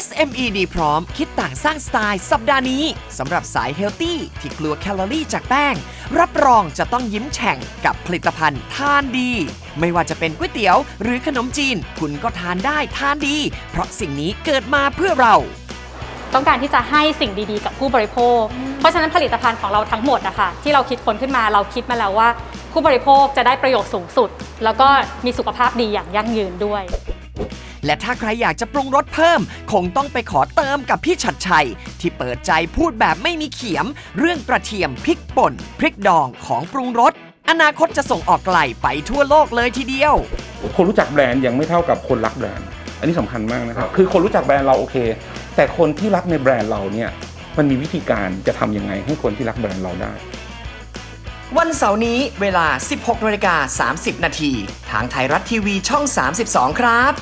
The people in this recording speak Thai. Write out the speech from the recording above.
SME ดีพร้อมคิดต่างสร้างสไตล์สัปดาห์นี้สำหรับสายเฮลตี้ที่กลัวแคลอรี่จากแป้ง รับรองจะต้องยิ้มแฉ่งกับผลิตภัณฑ์ทานดี ไม่ว่าจะเป็นก๋วยเตี๋ยว หรือขนมจีน คุณก็ทานได้ทานดี เพราะสิ่งนี้เกิดมาเพื่อเรา ต้องการที่จะให้สิ่งดีๆ กับผู้บริโภค เพราะฉะนั้นผลิตภัณฑ์ของเราทั้งหมดนะคะที่เราคิดค้นขึ้นมาเราคิดมาแล้วว่า ผู้บริโภคจะได้ประโยชน์สูงสุด แล้วก็มีสุขภาพดีอย่างยั่งยืนด้วย และถ้าใครอยากจะปรุงรสเพิ่ม คงต้องไปขอเติมกับพี่ชัดชัย ที่เปิดใจพูดแบบไม่มีเขียม เรื่องกระเทียมพริกป่น พริกดองของปรุงรสอนาคตจะส่งออกไกลไปทั่วโลกเลยทีเดียว คนรู้จักแบรนด์ยังไม่เท่ากับคนรักแบรนด์ อันนี้สำคัญมากนะครับ คือคนรู้จักแบรนด์เราโอเค แต่คนที่รักในแบรนด์เราเนี่ย มันมีวิธีการจะทำยังไงให้คนที่รักแบรนด์เราได้ วันเสาร์นี้เวลา 16นาฬิกา30 นาที ทางไทยรัฐทีวีช่อง 32 ครับ